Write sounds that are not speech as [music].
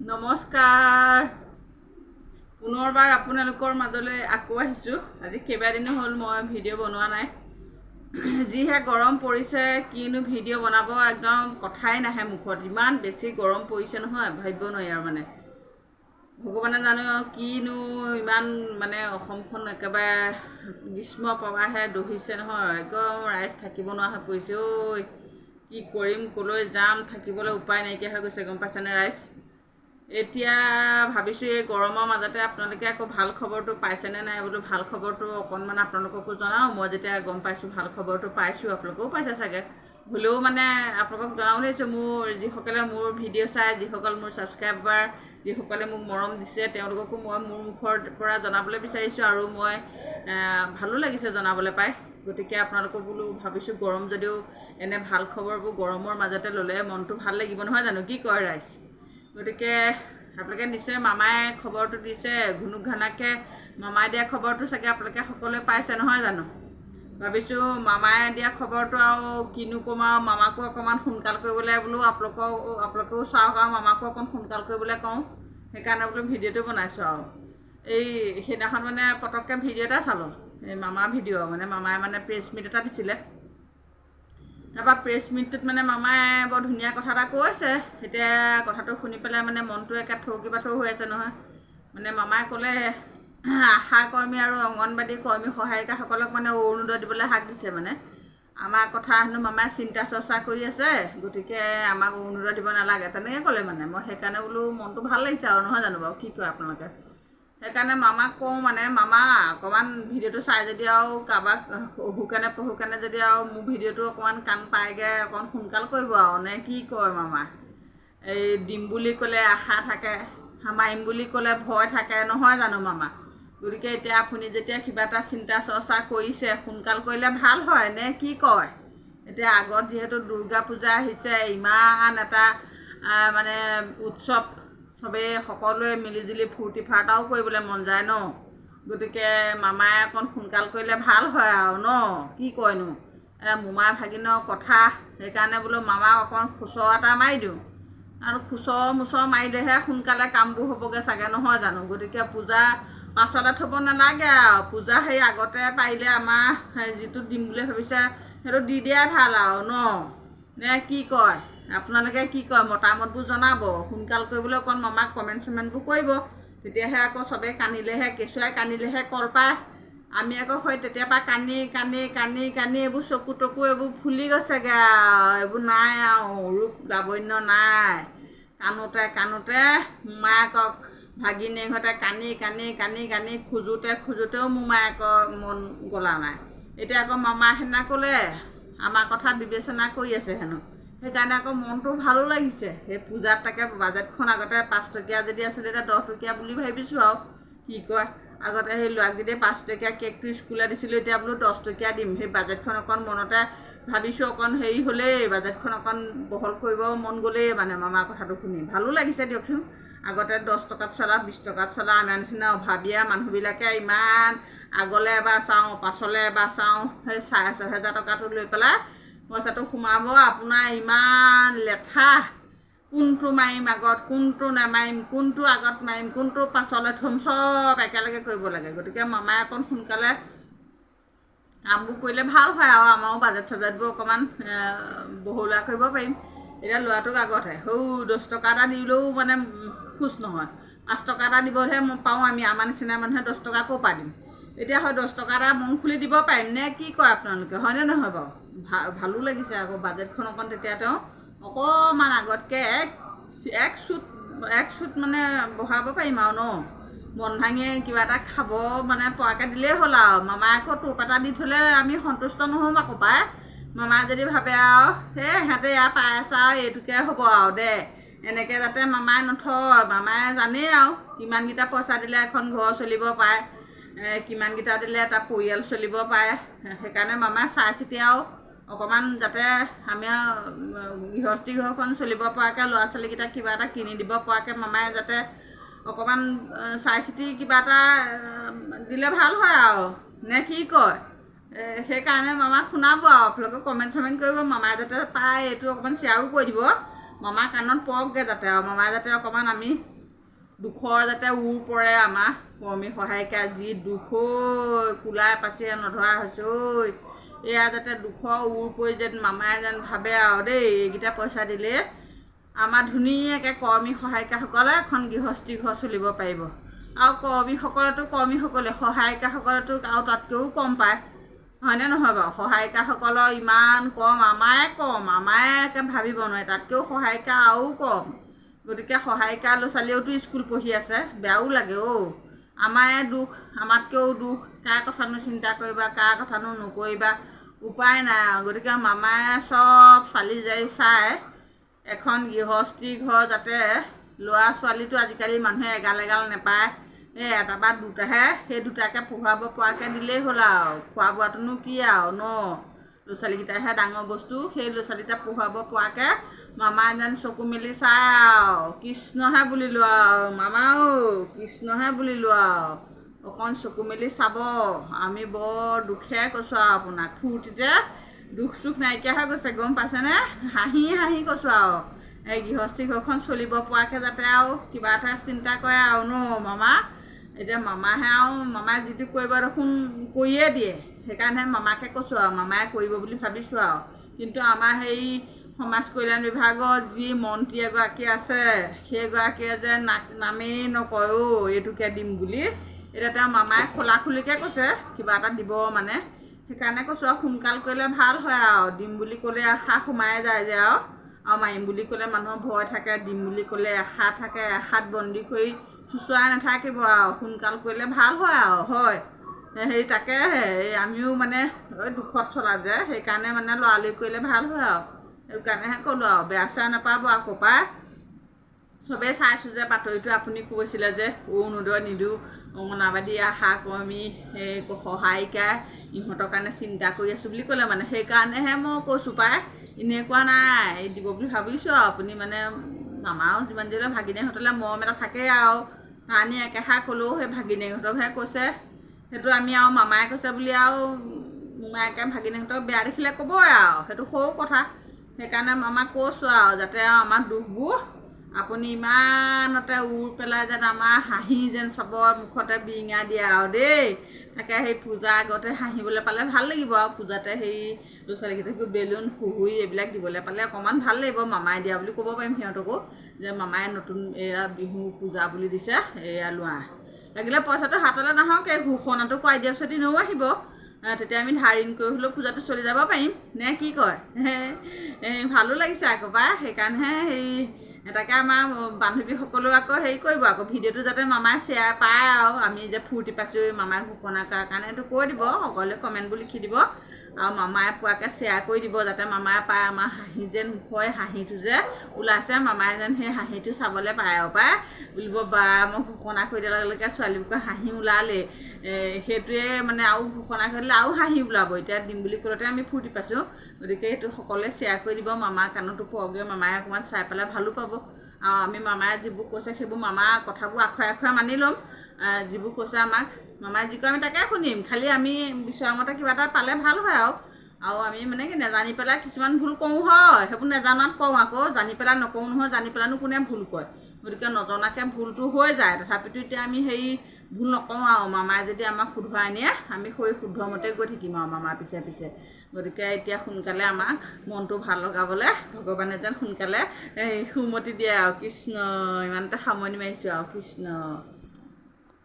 নমস্কাৰ। পুনৰবাৰ আপোনালোকৰ মাজলৈ আকৌ আহিছোঁ আজি কেইবাদিনো হ'ল মই ভিডিঅ' বনোৱা নাই। যিহে গৰম পৰিছে কিনো ভিডিঅ' বনাব একদম কথাই নাহে মুখত। ইমান বেছি গৰম পৰিছে নহয় ভাবিব নোৱাৰি আৰু মানে। ভগৱানে জানো কিনো ইমান মানে অসমখন একেবাৰে গ্ৰীষ্ম প্ৰবাহে দহিছে নহয় একদম ৰাইজ থাকিব নোৱাৰা হৈ পৰিছে। ঐ কি কৰিম ক'লৈ যাম থাকিবলৈ উপায় নাইকিয়া হৈ গৈছে গম পাইছেনে ৰাইজ? এতিয়া ভাবিছোঁ এই গৰমৰ মাজতে আপোনালোকে আকৌ ভাল খবৰটো পাইছেনে নাই বোলো ভাল খবৰটো অকণমান আপোনালোককো জনাওঁ। মই যেতিয়া গম পাইছোঁ ভাল খবৰটো পাইছোঁ আপোনালোকেও পাইছে চাগে। হ'লেও মানে আপোনালোকক জনাওঁ ভাবিছোঁ। মোৰ যিসকলে মোৰ ভিডিঅ' চাই যিসকল মোৰ ছাবস্ক্ৰাইবাৰ যিসকলে মোক মৰম দিছে তেওঁলোককো মই মোৰ মুখৰ পৰা জনাবলৈ বিচাৰিছোঁ আৰু মই ভালো লাগিছে জনাবলৈ পাই। গতিকে আপোনালোকক বোলো ভাবিছোঁ গৰম যদিও এনে ভাল খবৰবোৰ গৰমৰ মাজতে ল'লে মনটো ভাল লাগিব নহয় জানো? কি কয় ৰাইজ? গতিকে আপোনালোকে নিশ্চয় মামাই খবৰটো দিছে ঘুনুক ঘানাককৈ মামাই দিয়া খবৰটো চাগে আপোনালোকে সকলোৱে পাইছে নহয় জানো? ভাবিছোঁ মামাই দিয়া খবৰটো আৰু কিনো ক'ম আৰু মামাকো অকণমান সোনকাল কৰিবলৈ বোলো আপোনালোকক আপোনালোকেও চাওক আৰু মামাকো অকণ সোনকাল কৰিবলৈ কওঁ। সেইকাৰণে বোলো ভিডিঅ'টো বনাইছোঁ আৰু। এই সেইদিনাখন মানে পটককৈ ভিডিঅ' এটা চালোঁ এই মামাৰ ভিডিঅ' মানে মামাই মানে প্ৰেছ মিট এটা দিছিলে। তাৰপৰা প্ৰেছ মিটটোত মানে মামাই বৰ ধুনীয়া কথা এটা কৈছে। এতিয়া কথাটো শুনি পেলাই মানে মনটো একে থৌকি বাথৌ হৈ আছে নহয়। মানে মামাই ক'লে আশা কৰ্মী আৰু অংগনবাদী কৰ্মী সহায়িকাসকলক মানে অৰুণোদয় দিবলৈ হাক দিছে মানে। আমাৰ কথা হেনো মামাই চিন্তা চৰ্চা কৰি আছে গতিকে আমাক অৰুণোদয় দিব নালাগে। তেনেকৈ ক'লে মানে। মই সেইকাৰণে বোলো মনটো ভাল লাগিছে আৰু নহয় জানো বাৰু? কি কয় আপোনালোকে? সেইকাৰণে মামাক কওঁ মানে মামা, অকণমান ভিডিঅ'টো চাই যদি আৰু কাৰোবাক অহুকানে পহুকানে যদি আৰু মোৰ ভিডিঅ'টো অকণমান কাণ পায়গৈ, অকণমান সোনকাল কৰিব আৰু, নে কি কয় মামা? এই দিম বুলি ক'লে আশা থাকে মাৰিম বুলি ক'লে ভয় থাকে, নহয় জানো মামা? গতিকে এতিয়া আপুনি যেতিয়া কিবা এটা চিন্তা চৰ্চা কৰিছে, সোনকাল কৰিলে ভালো হয়, নে কি কয়? এতিয়া আগত যিহেতু দুৰ্গা পূজা আহিছে, ইমান এটা মানে উৎসৱ চবেই সকলোৱে মিলিজুলি ফূৰ্তি ফাৰ্তাও কৰিবলৈ মন যায় ন? গতিকে মামাই অকণ সোনকাল কৰিলে ভালো হয় আৰু ন? কি কয়নো এতিয়া মোমাই ভাগিনৰ কথা। সেইকাৰণে বোলো মামাক অকণ খুচৰ এটা মাৰি দিওঁ। আৰু খুচৰ মুচৰ মাৰিলেহে সোনকালে কামবোৰ হ'বগৈ চাগে, নহয় জানো? গতিকে পূজা পাছলৈ থ'ব নালাগে আৰু। পূজা সেই আগতে পাৰিলে আমাৰ যিটো দিম বুলি ভাবিছে, সেইটো দি দিয়াই ভালো আৰু ন? নে কি কয়? আপোনালোকে কি কয়, মতামতবোৰ জনাব। সোনকাল কৰিবলৈ অকণ মামাক কমেণ্ট চমেণ্টবোৰ কৰিব। তেতিয়াহে আকৌ চবেই কান্দিলেহে, কেঁচুৱাই কান্দিলেহে কল পায়। আমি আকৌ হয় তেতিয়াৰ পৰা কান্দি কান্দি কান্দি কান্দি এইবোৰ চকু তকু এইবোৰ ফুলি গৈছেগৈ আৰু। এইবোৰ নাই আৰু, ৰূপ লাৱণ্য নাই। কান্দোতে কান্দোতে মোমায়েকক ভাগিনীহঁতে কান্দি কান্দি কান্দি কান্দি খোজোতে, খোজোতেও মোমায়েকৰ মন গলা নাই। এতিয়া আকৌ মামা সেইদিনা ক'লে, আমাৰ কথা বিবেচনা কৰি আছে হেনো। সেইকাৰণে আকৌ মনটো ভালো লাগিছে। সেই পূজাত তাকে বাজেটখন আগতে পাঁচ টকীয়া যদি আছিলে এতিয়া দহ টকীয়া বুলি ভাবিছোঁ আৰু। কি কয়, আগতে সেই ল'ৰাক যদি পাঁচ টকীয়া কেকটো স্কুলত দিছিলোঁ, এতিয়া বোলো দহ টকীয়া দিম। সেই বাজেটখন অকণ মনতে ভাবিছোঁ অকণ হেৰি হ'লেই, বাজেটখন অকণ বহল কৰিব মন গ'লেই মানে মামাৰ কথাটো শুনি। ভালো লাগিছে দিয়কচোন। আগতে দহ টকাত চলা বিছ টকাত চলা, আমাৰ নিচিনা অভাৱীয়া মানুহবিলাকে ইমান আগলৈ এবাৰ চাওঁ, পাছলৈ এবাৰ চাওঁ, সেই চাৰে ছহেজাৰ টকাটো লৈ পেলাই পইচাটো সোমাব আপোনাৰ ইমান লেঠা। কোনটো মাৰিম আগত কোনটো নামাৰিম কোনটো আগত মাৰিম কোনটো পাছলৈ থ'ম চব একেলগে কৰিব লাগে। গতিকে মামাই অকণ সোনকালে কামবোৰ কৰিলে ভাল হয় আৰু আমাৰো বাজেট চাজেটবোৰ অকণমান বহলোৱা কৰিব পাৰিম। এতিয়া ল'ৰাটোক আগতহে সৌ দহ টকা এটা দিলেও মানে খোজ নহয়। পাঁচ টকা এটা মই পাওঁ আমি আমাৰ নিচিনা মানুহে দহ টকা ক'ৰ পৰা দিম? এতিয়া হয় দহ টকা এটা মন খুলি দিব পাৰিম নে কি কয় আপোনালোকে? হয়নে নহয় বাৰু? ভা ভালো লাগিছে আকৌ বাজেটখন অকণ তেতিয়া তেওঁ অকণমান আগতকৈ এক এক চুট এক চুট মানে বঢ়াব পাৰিম আৰু ন? মন ভাঙি কিবা এটা খাব মানে পৰাকৈ দিলেই হ'ল আৰু। মামাই আকৌ টোপ এটা দি থ'লে আমি সন্তুষ্ট নহ'ম আকৌ পায় মামাই যদি ভাবে আৰু সেই সিহঁতে ইয়াৰ পাই আছে আৰু এইটোকে হ'ব আৰু দে। এনেকৈ যাতে মামাই নথয়। মামাই জানেই আৰু কিমানকেইটা পইচা দিলে এখন ঘৰ চলিব পাৰে। কিমানকেইটা দিলে এটা পৰিয়াল চলিব পাৰে। সেইকাৰণে মামাই চাই চিতি আৰু অকণমান যাতে আমি গৃহস্থী ঘৰখন চলিব পৰাকৈ ল'ৰা ছোৱালীকেইটাক কিবা এটা কিনি দিব পৰাকৈ মামাই যাতে অকণমান চাই চিতি কিবা এটা দিলে ভালো হয় আৰু। নে কি কয়? সেইকাৰণে মামাক শুনাব আৰু। আপোনালোকে কমেণ্ট চমেণ্ট কৰিব। মামাই যাতে পায়, এইটো অকণমান শ্বেয়াৰো কৰি দিব। মামাৰ কাণত পৰকগৈ যাতে আৰু। মামাই যাতে অকণমান আমি দুখৰ যাতে উৰ পৰে আমাৰ কৰ্মী সহায়িকা যি দুখ ঐ কোলাই পাচিৰে নধৰা হৈছে ঐ। এয়া যাতে দুখৰ উৰ পৰি যেন মামাই যেন ভাবে আৰু দেই এইকেইটা পইচা দিলে আমাৰ ধুনীয়াকৈ কৰ্মী সহায়িকাসকলে এখন গৃহস্থী ঘৰ চলিব পাৰিব। আৰু কৰ্মীসকলেতো কৰ্মীসকলে সহায়িকাসকলেতো আৰু তাতকৈও কম পায়। হয়নে নহয় বাৰু? সহায়িকাসকলৰ ইমান কম আমাৰে কম আমাৰে একে ভাবিব নোৱাৰে তাতকৈও সহায়িকা আৰু কম। গতিকে সহায়িকা ল'ৰা ছোৱালীয়েওতো স্কুল পঢ়ি আছে বেয়াও লাগে অ' আমাৰে দুখ আমাতকৈও দুখ কাৰ কথানো চিন্তা কৰিবা কাৰ কথানো নকৰিবা উপায় নাই আৰু। গতিকে মামাই চব চালি জাৰি চাই এখন গৃহস্থী ঘৰ যাতে ল'ৰা ছোৱালীটো আজিকালি মানুহে এগাল এগাল নেপায়। এই এটা বা দুটাহে সেই দুটাকে পঢ়ুৱাব পৰাকৈ দিলেই হ'ল আৰু। খোৱা বোৱাটোনো কি আৰু ন? ল'ৰা ছোৱালীকেইটাহে ডাঙৰ বস্তু সেই ল'ৰা ছোৱালীকেইটা পঢ়ুৱাব পৰাকৈ মামাই যেন চকু মেলি চাই আৰু কৃষ্ণহে বুলিলোঁ আৰু মামাও কৃষ্ণহে বুলিলোঁ আৰু অকণ চকু মেলি চাব। আমি বৰ দুখে কৈছোঁ আৰু আপোনাক। ফূৰ্তিতে দুখ চুখ নাইকিয়া হৈ গৈছে গম পাইছেনে? হাঁহি হাঁহি কৈছোঁ আৰু। এই গৃহস্থী ঘৰখন চলিব পৰাকৈ যাতে আৰু কিবা এটা চিন্তা কৰে আৰু ন মামা? এতিয়া মামাহে আৰু মামাই যিটো কৰিব দেখোন কৰিয়ে দিয়ে। সেইকাৰণে মামাকে কৈছোঁ আৰু মামাই কৰিব বুলি ভাবিছোঁ আৰু। কিন্তু আমাৰ সেই সমাজ কল্যাণ বিভাগৰ যি মন্ত্ৰী এগৰাকী আছে সেইগৰাকীয়ে যে নাক নামেই নকয় অ' এইটোকে দিম বুলি। এতিয়া তেওঁ মামাই খোলা খুলিকৈ কৈছে, কিবা এটা দিব মানে। সেইকাৰণে কৈছোঁ আৰু সোনকাল কৰিলে ভালো হয় আৰু। দিম বুলি ক'লে আশা সোমাই যায় যে আৰু। আৰু মাৰিম বুলি ক'লে মানুহৰ ভয় থাকে, দিম বুলি ক'লে আশা থাকে আশাত বন্দী কৰি চুচৰাই নাথাকিব আৰু। সোনকাল কৰিলে ভালো হয় আৰু, হয়। সেই তাকে আমিও মানে দুখত চলা যে, সেইকাৰণে মানে লৰালৰি কৰিলে ভালো হয় আৰু। সেইটো কাৰণেহে ক'লোঁ আৰু, বেয়া চেয়া নাপাব আকৌ পাই চবেই চাইছোঁ যে বাতৰিটো, আপুনি কৈছিলে যে অৰুণোদয় নিদিওঁ অংগনাবাদী আশা কৰ্মী, এই সহায়িকা, ইহঁতৰ কাৰণে চিন্তা কৰি আছোঁ বুলি ক'লে মানে। সেইকাৰণেহে মই কৈছোঁ পাই, এনেই কোৱা নাই দিব বুলি ভাবিছোঁ আৰু। আপুনি মানে মামাও যিমান যি হ'লেও ভাগিনীহঁতলৈ মৰম এটা থাকেই আৰু। ৰাণী একেষাৰ ক'লেও সেই ভাগিনীহঁতকহে কৈছে। সেইটো আমি আৰু মামাই কৈছে বুলি আৰু মায়েকে ভাগিনীহঁতক বেয়া দেখিলে ক'বই আৰু। সেইটো সৰু কথা। সেইকাৰণে মামাক কৈছোঁ আৰু যাতে আৰু আমাৰ দুখবোৰ আপুনি ইমানতে উৰ পেলাই যেন আমাৰ হাঁহি যেন চবৰ মুখতে বিৰিঙা দিয়ে আৰু দেই। তাকে সেই পূজাৰ আগতে হাঁহিবলৈ পালে ভাল লাগিব আৰু পূজাতে সেই ল'ৰা ছোৱালীকেইটাকো বেলুন সুহুৰি এইবিলাক দিবলৈ পালে অকণমান ভাল লাগিব মামাই দিয়া বুলি ক'ব পাৰিম সিহঁতকো যে মামাই নতুন এয়া বিহু পূজা বুলি দিছে এয়া লোৱা। লাগিলে পইচাটো হাতলৈ নাহক ঘোষণাটো কৰাই দিয়াৰ পিছত এনেও আহিব। আহ, তেতিয়া আমি ধাৰ ঋণ কৰি হ'লেও পূজাটো চলি যাব পাৰিম। নে কি কয়? [laughs] ভালো লাগিছে আকৌ পাই। সেইকাৰণেহে হেৰি তাকে আমাৰ বান্ধৱীসকলেও আকৌ হেৰি কৰিব। আকৌ ভিডিঅ'টো যাতে মামাই শ্বেয়াৰ পায় আৰু। আমি যে ফূৰ্তি পাইছোঁ মামাই ঘোষণা কৰাৰ কাৰণে এইটো কৈ দিব। সকলোৱে কমেণ্টবোৰ লিখি দিব। আৰু মামাই পোৱাকৈ শ্বেয়াৰ কৰি দিব যাতে মামাই পায়। আমাৰ হাঁহি যেন মুখৰ হাঁহিটো যে ওলাইছে। মামাই যেন সেই হাঁহিটো চাবলৈ পায়। আৰু পায় বুলিব বা মই ঘোষণা কৰি দিয়াৰ লগে লগে ছোৱালীবোৰকে হাঁহি ওলালেই সেইটোৱে মানে আৰু ঘোষণা কৰি দিলে আৰু হাঁহি ওলাব। এতিয়া দিম বুলি ক'লতে আমি ফূৰ্তি পাইছোঁ। গতিকে সেইটো সকলোৱে শ্বেয়াৰ কৰি দিব। মামাৰ কাণতো পৰগৈ। মামাই অকণমান চাই পেলাই ভালো পাব। আৰু আমি মামাই যিবোৰ কৈছে সেইবোৰ মামাৰ কথাবোৰ আখৰে আখৰে মানি ল'ম। যিবোৰ কৈছে আমাক মামাই যি কয় আমি তাকে শুনিম খালি আমি বিচৰা মতে কিবা এটা পালে ভাল হয় আৰু। আৰু আমি মানে কি নেজানি পেলাই কিছুমান ভুল কৰোঁ হয়। সেইবোৰ নেজানাত কৰোঁ আকৌ। জানি পেলাই নকৰোঁ নহয় জানি পেলাইনো কোনে ভুল কয়। গতিকে নজনাকৈ ভুলটো হৈ যায়। তথাপিতো এতিয়া আমি হেৰি ভুল নকৰোঁ আৰু। মামাই যদি আমাক শুধৰাই নিয়ে আমি সেই শুদ্ধমতে গৈ থাকিম আৰু মামাৰ পিছে পিছে। গতিকে এতিয়া সোনকালে আমাক মনটো ভাল লগাবলৈ ভগৱানে যেন সোনকালে এই সুমতি দিয়ে আৰু কৃষ্ণ ইমানতে সামৰণি মাৰিছোঁ আৰু কৃষ্ণ।